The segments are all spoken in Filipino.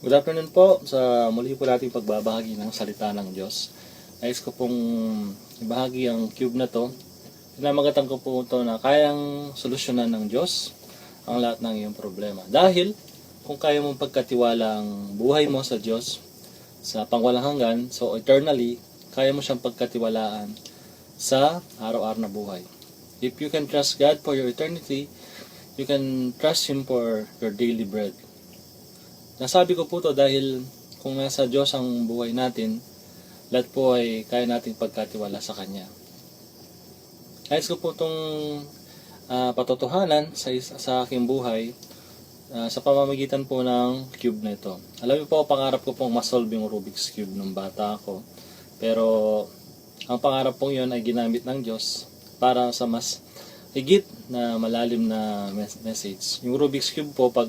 Good afternoon po sa muli po nating pagbabahagi ng salita ng Diyos. Nais ko pong ibahagi ang cube na to. Pinamagatan ko po ito na kayang solusyonan ng Diyos ang lahat ng iyong problema. Dahil kung kaya mong pagkatiwala ang buhay mo sa Diyos sa pangwalang hanggan, so eternally, kaya mo siyang pagkatiwalaan sa araw-araw na buhay. If you can trust God for your eternity, you can trust Him for your daily bread. Nasabi ko po to dahil kung nasa Diyos ang buhay natin, lahat po ay kaya nating pagkatiwala sa Kanya. Nais ko po itong ah, patotohanan sa, sa aking buhay ah, sa pamamagitan po ng cube na ito. Alam niyo po, pangarap ko pong masolve yung Rubik's Cube nung bata ako. Pero ang pangarap pong yun ay ginamit ng Diyos para sa mas higit na malalim na mes- message. Yung Rubik's Cube po, pag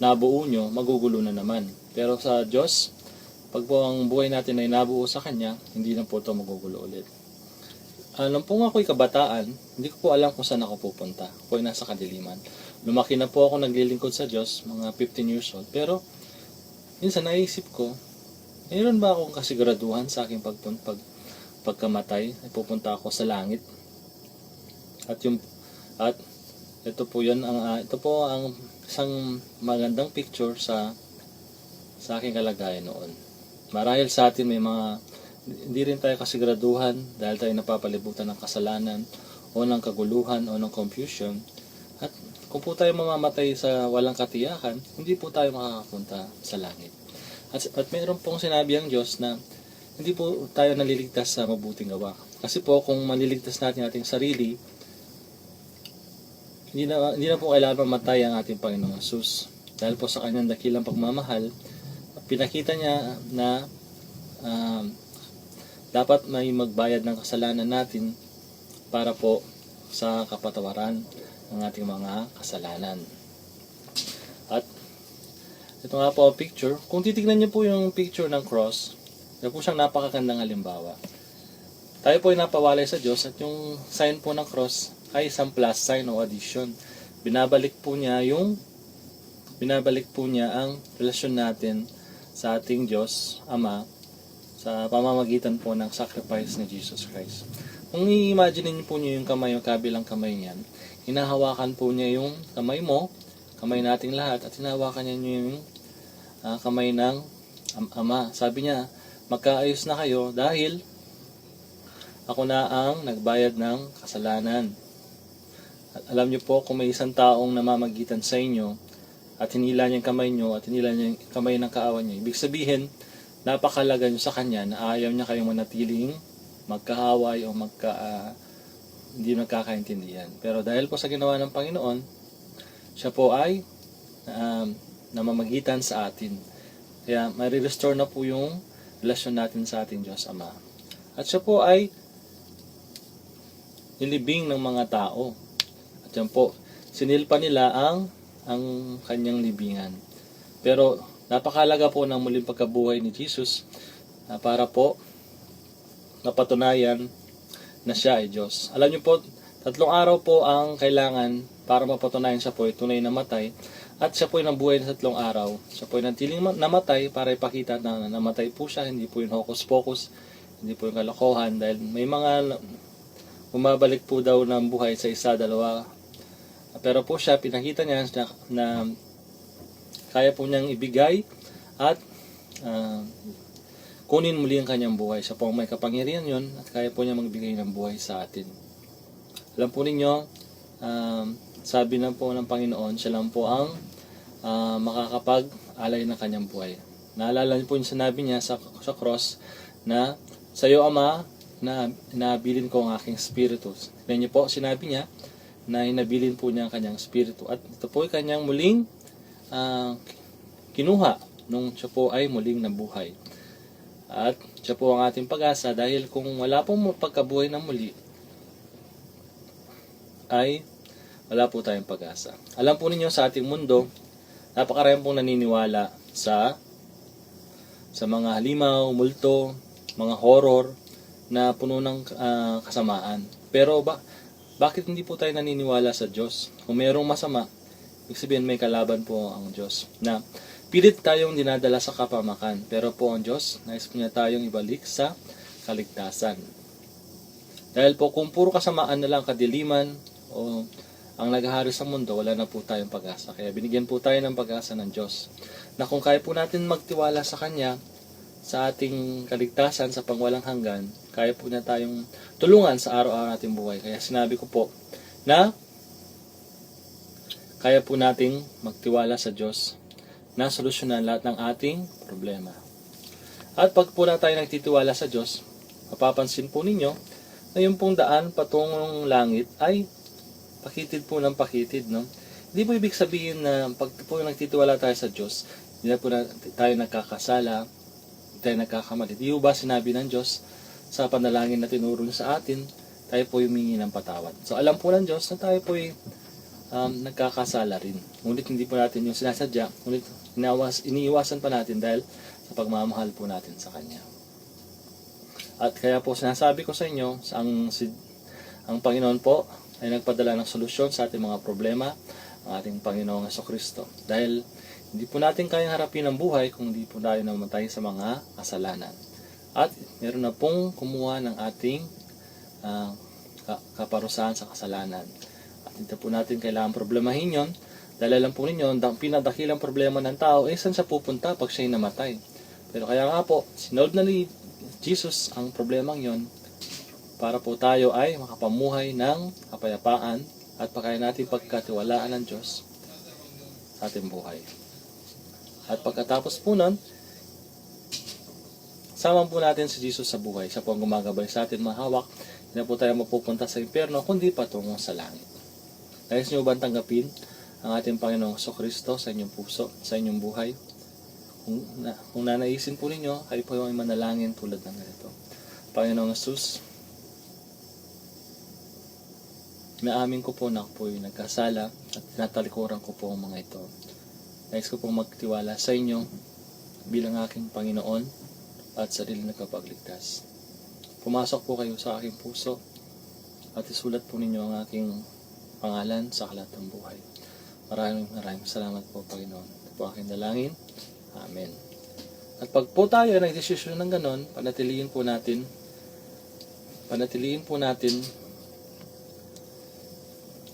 nabuo nyo, magugulo na naman. Pero sa Diyos, pag po ang buhay natin ay nabuo sa Kanya, hindi na po ito magugulo ulit. Alam po ako'y kabataan, hindi ko po alam kung saan ako pupunta. Ako ay nasa kadiliman. Lumaki na po ako naglilingkod sa Diyos, mga 15 years old. Pero, minsan naisip ko, mayroon ba akong kasiguraduhan sa aking pagpun pag, pagkamatay, ay pupunta ako sa langit? At yung at ito po 'yon ang ah, ito po ang isang magandang picture sa sa aking kalagayan noon. Marahil sa atin may mga hindi rin tayo kasiguraduhan dahil tayo napapalibutan ng kasalanan o ng kaguluhan o ng confusion. At kung po tayo mamamatay sa walang katiyakan, hindi po tayo makakapunta sa langit. At, at mayroon pong sinabi ang Diyos na hindi po tayo naliligtas sa mabuting gawa. Kasi po kung maliligtas natin ating sarili, hindi na, hindi na po kailangan mamatay ang ating Panginoong Jesus. Dahil po sa kanyang dakilang pagmamahal, pinakita niya na um, dapat may magbayad ng kasalanan natin para po sa kapatawaran ng ating mga kasalanan. At ito nga po ang picture. Kung titignan niyo po yung picture ng cross, ito po siyang napakagandang halimbawa. Tayo po ay napawalay sa Diyos at yung sign po ng cross ay isang plus sign o addition. Binabalik po niya yung binabalik po niya ang relasyon natin sa ating Diyos, Ama, sa pamamagitan po ng sacrifice ni Jesus Christ. Kung i-imagine niyo po niyo yung kamay, yung kabilang kamay niyan, hinahawakan po niya yung kamay mo, kamay nating lahat, at hinahawakan niya yung ah, kamay ng am- Ama. Sabi niya, magkaayos na kayo dahil ako na ang nagbayad ng kasalanan. At alam niyo po kung may isang taong namamagitan sa inyo at hinila niya kamay niyo at hinila niya kamay ng kaawan niyo. Ibig sabihin, napakalaga niyo sa kanya na ayaw niya kayong manatiling magkahaway o magka, ah, hindi magkakaintindihan. Pero dahil po sa ginawa ng Panginoon, siya po ay um, namamagitan sa atin. Kaya may restore na po yung relasyon natin sa ating Diyos Ama. At siya po ay nilibing ng mga tao. At yan po, sinilpa nila ang ang kanyang libingan. Pero napakalaga po ng muling pagkabuhay ni Jesus na para po mapatunayan na siya ay Diyos. Alam niyo po, tatlong araw po ang kailangan para mapatunayan siya po ay tunay na matay at siya po ay nabuhay na tatlong araw. Siya po ay nantiling ma- namatay para ipakita na namatay po siya, hindi po yung hocus-pocus, hindi po yung kalokohan dahil may mga bumabalik po daw ng buhay sa isa, dalawa. Pero po siya, pinakita niya na, na kaya po niyang ibigay at ah, kunin muli ang kanyang buhay. Siya po ang may kapangyarihan yon at kaya po niya magbigay ng buhay sa atin. Alam po ninyo, um, sabi na po ng Panginoon, siya lang po ang ah, makakapag-alay ng kanyang buhay. Naalala niyo po yung sinabi niya sa, sa cross na sa iyo, Ama, na nabilin ko ang aking spiritu. Tignan niyo po, sinabi niya na hinabilin po niya ang kanyang spiritu. At ito po ay kanyang muling ah, kinuha nung siya po ay muling nabuhay. At siya po ang ating pag-asa dahil kung wala pong pagkabuhay na muli, ay wala po tayong pag-asa. Alam po ninyo sa ating mundo, napakarami pong naniniwala sa sa mga halimaw, multo, mga horror na puno ng ah, kasamaan. Pero ba bakit hindi po tayo naniniwala sa Diyos? Kung mayroong masama, ibig sabihin may kalaban po ang Diyos. Na pilit tayong dinadala sa kapamakan. Pero po ang Diyos, nais po niya tayong ibalik sa kaligtasan. Dahil po kung puro kasamaan na lang kadiliman o ang naghahari sa mundo, wala na po tayong pag-asa. Kaya binigyan po tayo ng pag-asa ng Diyos. Na kung kaya po natin magtiwala sa Kanya, sa ating kaligtasan sa pangwalang hanggan, kaya po na tayong tulungan sa araw-araw nating buhay. Kaya sinabi ko po na kaya po nating magtiwala sa Diyos na solusyonan lahat ng ating problema. At pag po na tayo nagtitiwala sa Diyos, mapapansin po ninyo na yung pong daan patungong langit ay pakitid po ng pakitid, no? Hindi po ibig sabihin na pag po nagtitiwala tayo sa Diyos, hindi na po na tayo nagkakasala, tayo nagkakamali. Di ba sinabi ng Diyos sa panalangin na tinuro niya sa atin, tayo po humingi ng patawad. So alam po ng Diyos na tayo po um, nagkakasala rin. Ngunit hindi po natin yung sinasadya, ngunit inawas, iniiwasan pa natin dahil sa pagmamahal po natin sa Kanya. At kaya po sinasabi ko sa inyo, ang, si, ang Panginoon po ay nagpadala ng solusyon sa ating mga problema, ang ating Panginoong Yeso Kristo. Dahil hindi po natin kayang harapin ang buhay kung hindi po tayo namatay sa mga kasalanan. At meron na pong kumuha ng ating ka- kaparusahan sa kasalanan. At hindi po natin kailangan problemahin yon dahil alam po ninyo, ang pinadakilang problema ng tao, eh saan siya pupunta pag siya'y namatay? Pero kaya nga po, sinold na ni Jesus ang problemang yon para po tayo ay makapamuhay ng kapayapaan at pagkaya natin pagkatiwalaan ng Diyos sa ating buhay. At pagkatapos po nun, Sama po natin si Jesus sa buhay. Siya po ang gumagabay sa atin mahawak. Hindi na po tayo mapupunta sa impyerno, kundi patungo sa langit. Nais niyo ba tanggapin ang ating Panginoong So Kristo sa inyong puso, sa inyong buhay? Kung, na, kung nanaisin po ninyo, kayo po ay manalangin tulad ng ganito. Panginoong Jesus, Naamin ko po na ako po yung nagkasala at tinatalikuran ko po ang mga ito. Nais ko pong magtiwala sa inyo bilang aking Panginoon at sarili na kapagligtas. Pumasok po kayo sa aking puso at isulat po ninyo ang aking pangalan sa kalat ng buhay. Maraming maraming salamat po Panginoon. Ito po aking dalangin. Amen. At pag po tayo nagdesisyon ng ganon, panatilihin po natin panatilihin po natin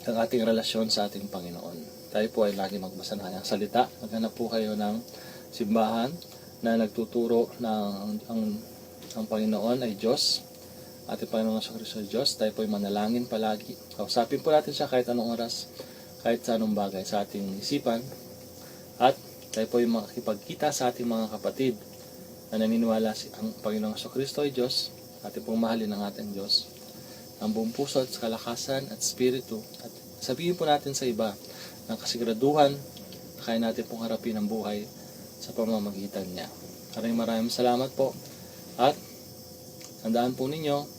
ang ating relasyon sa ating Panginoon. Tayo po ay lagi magbasa ng salita. Maghanap po kayo ng simbahan na nagtuturo na ang, ang, ang Panginoon ay Diyos. Ating Panginoon sa Kristo ay Diyos. Tayo po ay manalangin palagi. Kausapin po natin siya kahit anong oras, kahit sa anong bagay sa ating isipan. At tayo po ay makikipagkita sa ating mga kapatid na naniniwala si ang Panginoong Kristo ay Diyos. Ating pong mahalin ang ating Diyos ang buong puso at kalakasan at spiritu. At sabihin po natin sa iba ng kasiguraduhan na kaya natin pong harapin ang buhay sa pamamagitan niya. Maraming maraming salamat po. At tandaan po ninyo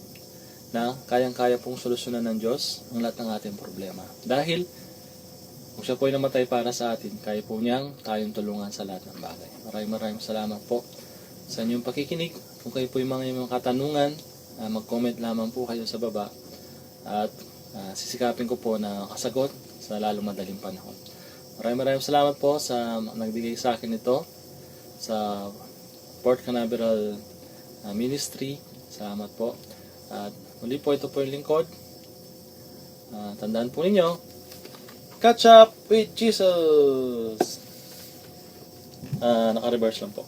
na kayang-kaya pong solusyonan ng Diyos ang lahat ng ating problema. Dahil kung siya po ay namatay para sa atin, kaya po niyang tayong tulungan sa lahat ng bagay. Maraming maraming salamat po sa inyong pakikinig. Kung kayo po yung mga, yung mga katanungan, ah, mag-comment lamang po kayo sa baba at ah, sisikapin ko po na kasagot sa lalong madaling panahon. Maraming maraming salamat po sa nagbigay sa akin ito sa Port Canaveral ah, Ministry. Salamat po. At muli po ito po yung lingkod. Ah, tandaan po ninyo, catch up with Jesus! Ah, naka-reverse lang po.